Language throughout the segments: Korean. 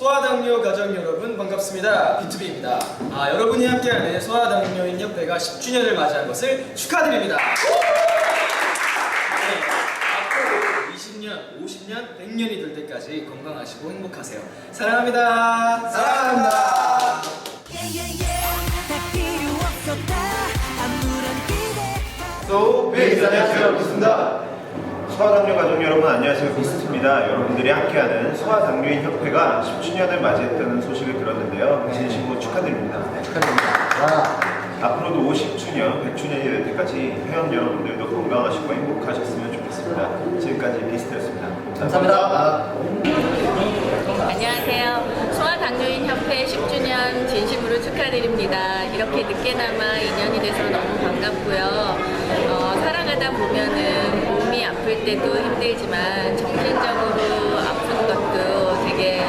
소아당뇨 가족 여러분 반갑습니다. B2B입니다. 아, 여러분이 함께하는 소아당뇨인 협회가 10주년을 맞이한 것을 축하드립니다. 네, 앞으로 20년, 50년, 100년이 될 때까지 건강하시고 행복하세요. 사랑합니다. 사랑합니다. 다 필요 없었다 아무런 기대 소 베이스 안녕하세요 비스입니다 소아당뇨 가족 여러분 안녕하세요. 비스트입니다. 여러분들이 함께하는 소아당뇨인 협회가 10주년을 맞이했다는 소식을 들었는데요. 진심으로 축하드립니다. 앞으로도 50주년, 100주년이 될 때까지 회원 여러분들도 건강하시고 행복하셨으면 좋겠습니다. 지금까지 비스트였습니다. 감사합니다. 안녕하세요. 소아당뇨인 협회 10주년 진심으로 축하드립니다. 이렇게 늦게나마 인연이 돼서 너무 반갑고요. 어, 살아가다 보면은 아플 때도 힘들지만 정신적으로 아픈 것도 되게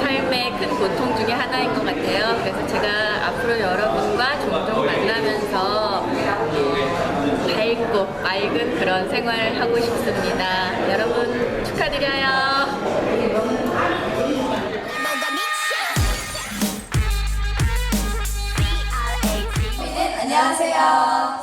삶의 큰 고통 중에 하나인 것 같아요. 그래서 제가 앞으로 여러분과 종종 만나면서 어, 밝고 맑은 그런 생활을 하고 싶습니다. 여러분 축하드려요. 안녕하세요.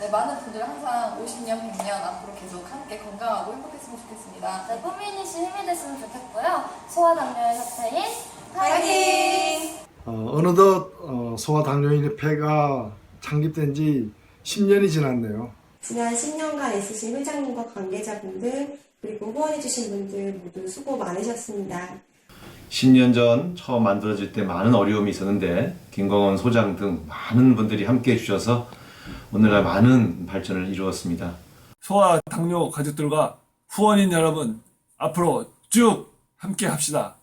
네, 많은 분들 항상 50년, 100년 앞으로 계속 함께 건강하고 행복했으면 좋겠습니다. 네, 포미니 씨 힘이 됐으면 좋겠고요. 소아당뇨 협회인 파이팅! 어, 어느덧 어, 소아당뇨인협회가 창립된 지 10년이 지났네요. 지난 10년간 애쓰신 회장님과 관계자분들 그리고 후원해주신 분들 모두 수고 많으셨습니다. 10년 전 처음 만들어질 때 많은 어려움이 있었는데 김광원 소장 등 많은 분들이 함께 해주셔서 오늘날 많은 발전을 이루었습니다. 소아 당뇨 가족들과 후원인 여러분 앞으로 쭉 함께 합시다.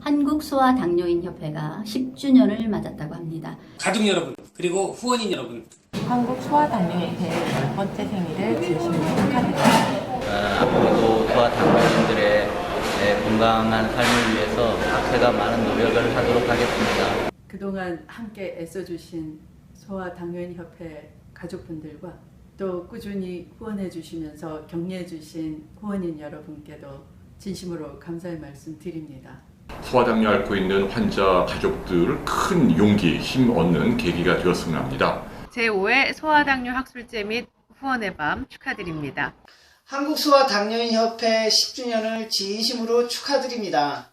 한국 소아 당뇨인 협회가 10주년을 맞았다고 합니다. 가족 여러분 그리고 후원인 여러분 한국 소아 당뇨협회 열 번째 생일을 진심으로 축하드립니다. 앞으로도 소아 당뇨인들의 네, 건강한 삶을 위해서 협회가 많은 노력을 하도록 하겠습니다. 그동안 함께 애써주신 소아 당뇨인 협회 가족분들과 또 꾸준히 후원해 주시면서 격려해 주신 후원인 여러분께도 진심으로 감사의 말씀 드립니다. 소아당뇨 앓고 있는 환자 가족들 큰 용기, 힘 얻는 계기가 되었으면 합니다. 제5회 소아당뇨 학술제 및 후원의 밤 축하드립니다. 한국 소아당뇨인 협회 10주년을 진심으로 축하드립니다.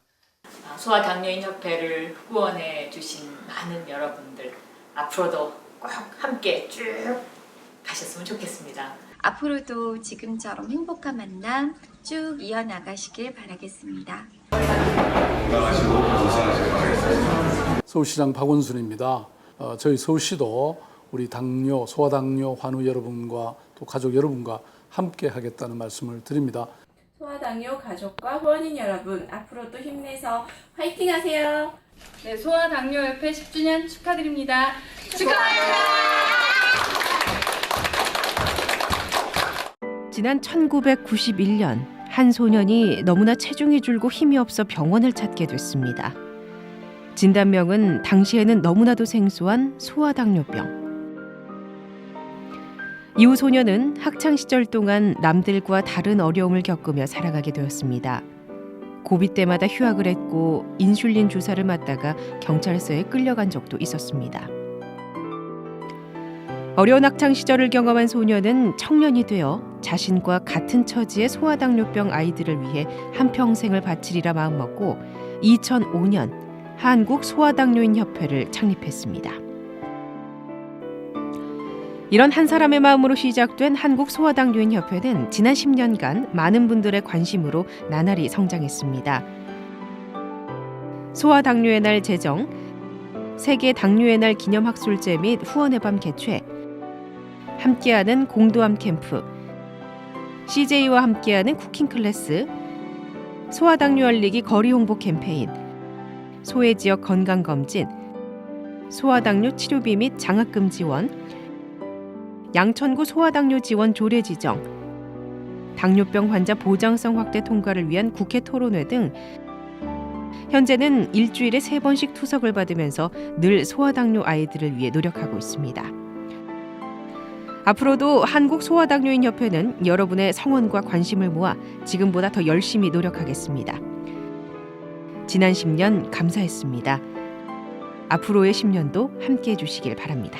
소아당뇨인 협회를 후원해 주신 많은 여러분들 앞으로도 꼭 함께 쭉 가셨으면 좋겠습니다. 앞으로도 지금처럼 행복한 만남 쭉 이어나가시길 바라겠습니다. 서울시장 박원순입니다. 어, 저희 서울시도 우리 당뇨, 소아당뇨 환우 여러분과 또 가족 여러분과 함께 하겠다는 말씀을 드립니다. 소아당뇨 가족과 후원인 여러분 앞으로도 힘내서 화이팅 하세요. 네, 소아당뇨 협회 10주년 축하드립니다. 축하합니다. 지난 1991년 한 소년이 너무나 체중이 줄고 힘이 없어 병원을 찾게 됐습니다. 진단명은 당시에는 너무나도 생소한 소아당뇨병. 이후 소년은 학창 시절 동안 남들과 다른 어려움을 겪으며 살아가게 되었습니다. 고비 때마다 휴학을 했고 인슐린 주사를 맞다가 경찰서에 끌려간 적도 있었습니다. 어려운 학창 시절을 경험한 소녀는 청년이 되어 자신과 같은 처지의 소아당뇨병 아이들을 위해 한평생을 바치리라 마음먹고 2005년 한국 소아당뇨인 협회를 창립했습니다. 이런 한 사람의 마음으로 시작된 한국 소아당뇨인 협회는 지난 10년간 많은 분들의 관심으로 나날이 성장했습니다. 소아 당뇨의 날 제정, 세계 당뇨의 날 기념 학술제 및 후원의 밤 개최, 함께하는 공도함 캠프, CJ와 함께하는 쿠킹 클래스, 소아 당뇨 알리기 거리 홍보 캠페인, 소외 지역 건강 검진, 소아 당뇨 치료비 및 장학금 지원, 양천구 소아당뇨 지원 조례 지정, 당뇨병 환자 보장성 확대 통과를 위한 국회 토론회 등 현재는 일주일에 세 번씩 투석을 받으면서 늘 소아당뇨 아이들을 위해 노력하고 있습니다. 앞으로도 한국 소아당뇨인 협회는 여러분의 성원과 관심을 모아 지금보다 더 열심히 노력하겠습니다. 지난 10년 감사했습니다. 앞으로의 10년도 함께 해 주시길 바랍니다.